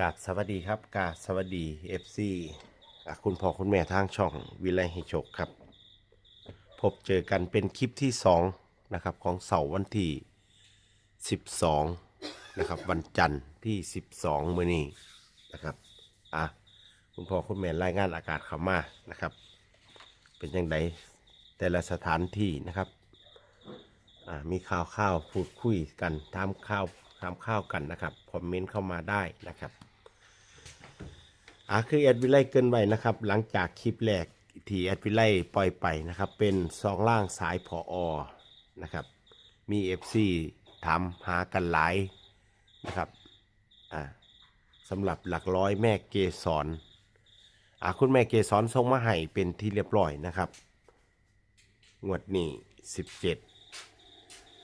กาบสวัสดีครับกาบสวัสดีเอฟซีคุณพ่อคุณแม่ทางช่องวิไลให้โชคครับ พบเจอกันเป็นคลิปที่สองนะครับ ของเสาร์วันที่ 12 นะครับ วันจันทร์ที่ 12 มื้อนี้นะครับอะคุณพ่อคุณแม่รายงานอากาศเข้ามานะครับ เป็นยังไงแต่ละสถานที่นะครับอ่ามีข่าวข้าวพูดคุยกันทำข้าว ทำข้าวกันนะครับคอมเมนต์เข้ามาได้นะครับอ่าคือแอดวิไลเกินไว้นะครับ หลังจากคลิปแรกที่แอดวิไลปล่อยไปนะครับ เป็นซองล่างสายพออนะครับ มี FC ถามหากันหลายนะครับอ่าสำหรับหลักร้อยแม่เกสรอ่าคุณแม่เกสรส่งมาให้เป็นที่เรียบร้อยนะครับ งวดนี้ 17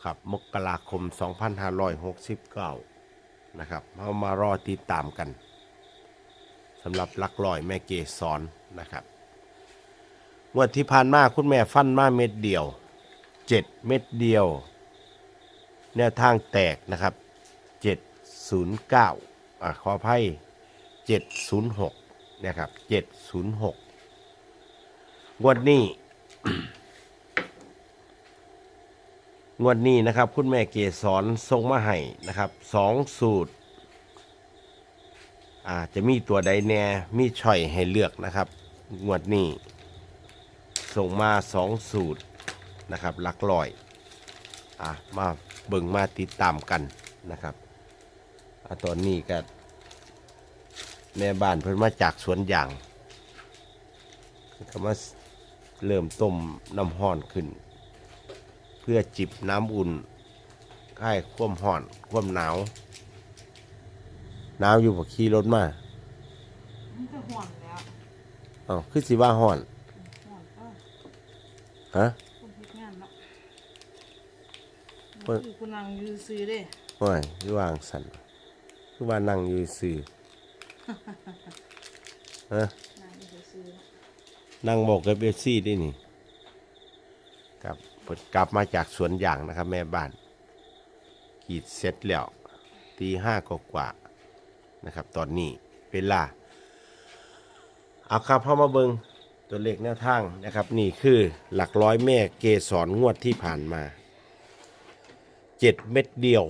ครับมกราคม 2569 นะครับเรามารอติดตามกันสำหรับลักร้อยแม่เกสรนนะครับงวดที่ผ่านมาคุณแม่ฟันมาเม็ดเดียว 7 เม็ดเดียว แนวทางแตกนะครับ 709อ่าขออภัย 706 นะครับ 706งวดนี้ งวดนี้นะครับ คุณแม่เกสรทรงมาให้นะครับสองสูตรอ่าจะมีตัวใดแน่มีช่อยให้เลือกนะครับ งวดนี้ ส่งมาสองสูตรนะครับลักลอยอ่ามาเบิ่งมาติดตามกันนะครับอ่าตอนนี้ก็แม่บ้านเพิ่นมาจากสวนยางก็มาเริ่มต้มน้ำห้อนขึ้น พื่อจิบน้ำอุ่นคลายความห่อนความหนาวหนาวอยู่พอขี่รถมามันจะห่วงแล้วอ๋อคือสิว่าห่อนห่วงก็ฮะคนพิกงานเนาะเพิ่นคือคุณนางยือซื้อเด้ห่อยคือวางสันคือว่านั่งอยู่ซื่อฮะนางยือซื้อนั่งบอกกับเบสซี่ได้นี่ครับ กลับมาจากสวนยางนะครับ แม่บ้านกีดเสร็จแล้วตีห้ากว่านะครับ ตอนนี้เวลาเอาครับเข้ามาเบิงตัวเลขแนวทางนะครับ นี่คือหลักร้อยแม่เกสรงวดที่ผ่านมาเจ็ดเม็ดเดียว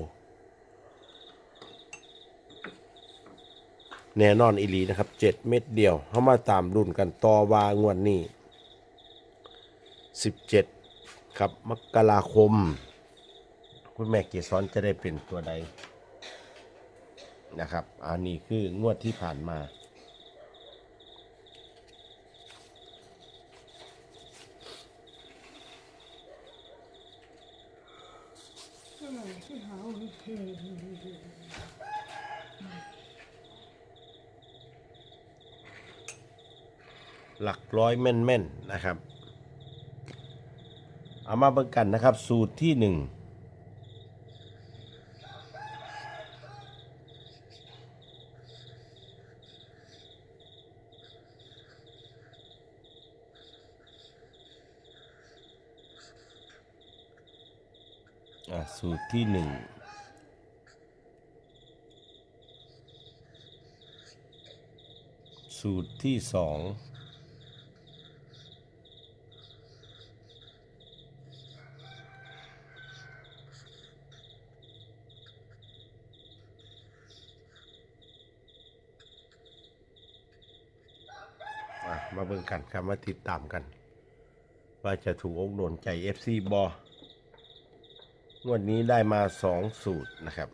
แน่นอนอีหลีนะครับเจ็ดเม็ดเดียวเข้ามาตามรุ่นกันต่อวางวดนี้สิบเจ็ด ครับมกราคม คุณแม่เกสรจะได้เป็นตัวใดนะครับ อันนี้คืองวดที่ผ่านมา หลักร้อยแม่นๆนะครับ เอามาเบิ่งกันนะครับ สูตรที่หนึ่งอะสูตรที่หนึ่งสูตรที่สอง มาเบิ่งกันครับมาติดตามกัน ว่าจะถูกอกโดนใจ FC บองวดนี้ได้มาสองสูตรนะครับ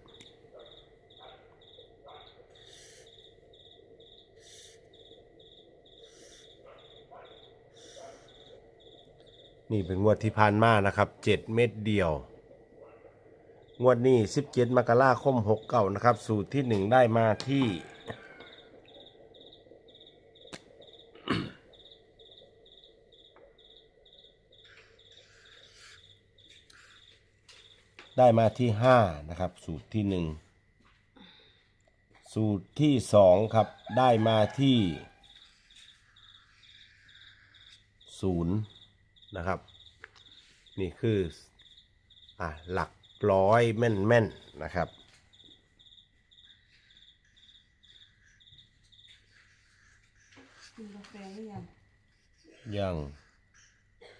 นี่เป็นงวดที่ผ่านมานะครับเจ็ดเม็ดเดียว งวดนี้สิบเจ็ดมกราคมหกเก้านะครับ สูตรที่หนึ่งได้มาที่ ได้มาที่ห้านะครับ สูตรที่หนึ่งสูตรที่สองครับได้มาที่ศูนย์นะครับ นี่คืออะหลักร้อยแม่นแม่นนะครับ ยัง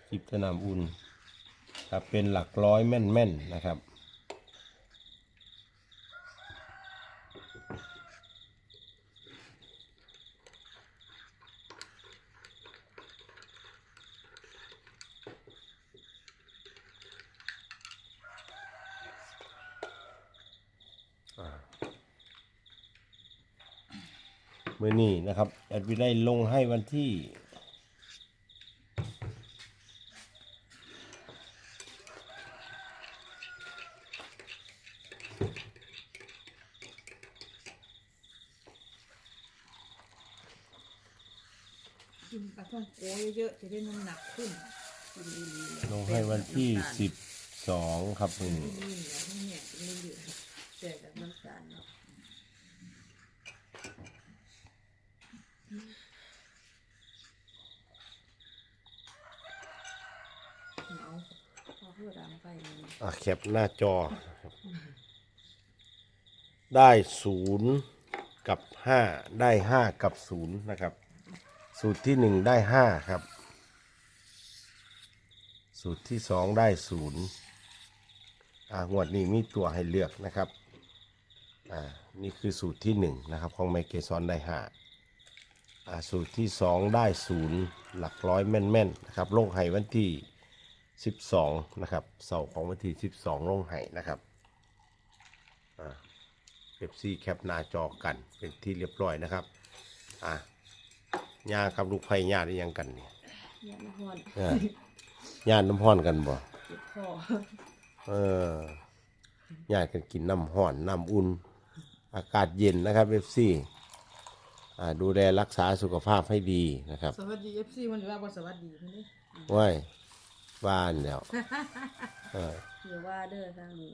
จิบจะนำอุ่น ครับ เป็นหลักร้อยแม่นๆนะครับ เมื่อนี้นะครับแอดวิได้ลงให้วันที่ ปลาท่องโกเยอะๆจะได้น้ำหนักขึ้นกินอีหลีลงให้วันที่สิบสองครับมึงนี่แหละนี่เนี่ยกินเรื่อยๆแต่กับน้ำตาลเนาะเอาพอเพื่อดังไปเลยอะแคปหน้าจอนะครับได้ศูนย์กับห้าได้ห้ากับศูนย์นะครับ สูตรที่หนึ่งได้ห้าครับ สูตรที่สองได้ศูนย์อ่างวดนี้มีตัวให้เลือกนะครับ อ่า นี่คือสูตรที่หนึ่งนะครับ ของไมเกซอนได้ห้าอ่าสูตรที่สองได้ศูนย์หลักร้อยแม่นๆนะครับลงให้วันที่ 12 นะครับเสาร์ของวันที่ 12 ลงไห้นะครับ อ่าเอฟซีแคปหน้าจอกันเป็นที่เรียบร้อยนะครับ อะ ย่ากับลูกไผ่ญาติยังกันเนี่ยเนี่ยน้ำมันเออญาติน้ำห้อนกันบ่เจ็บคอเออญาติกันกินน้ำห้อนน้ำอุ่น อากาศเย็นนะครับเอฟซีอ่าดูแลรักษาสุขภาพให้ดีนะครับสวัสดีเอฟซีมันอยู่ว่าบ่สวัสดีมันนี่ว้ายบ้านแล้วเออเดี๋ยวว่าเด้อทางนี้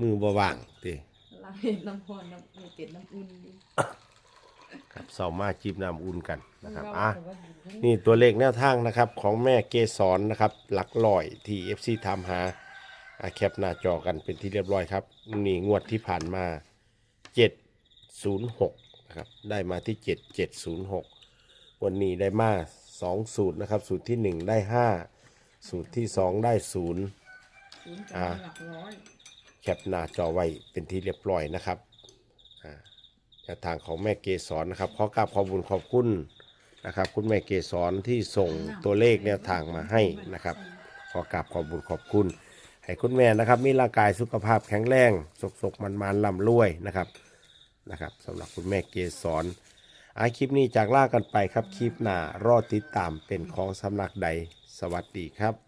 มือบ่ว่างติล้างเห็ดน้ำพรน้ำเห็ดเป็ดน้ำอุ่นดิ ครับเสาร์มาจิบน้ำอุ่นกันนะครับว่าอะสวัสดีมันนี่ตัวเลขแนวทางนะครับของแม่เกสรนะครับ หลักลอยที่ FC ทำหาอาแคปหน้าจอกันเป็นที่เรียบร้อยครับ นี่งวดที่ผ่านมา 706นะครับได้มาที่ 7706 วันนี้ได้มา 2 สูตรนะครับ สูตรที่ 1 ได้ 5 สูตรที่ 2 ได้0ศูนย์กลางหลักร้อยแคปหน้าจอไว้เป็นที่เรียบร้อยนะครับอ่า แนวทางของแม่เกสรนะครับขอกราบขอบคุญขอบคุณนะครับ คุณแม่เกสรที่ส่งตัวเลขแนวทางมาให้นะครับ ขอกราบขอบคุญขอบคุณ ให้คุณแม่นะครับ มีร่างกายสุขภาพแข็งแรงสกสกมันมันลำรวยนะครับนะครับสำหรับคุณแม่เกสรอาคลิปนี้จากล่ากันไปครับคลิปหน้ารอติดตามเป็นของสำนักใดสวัสดีครับ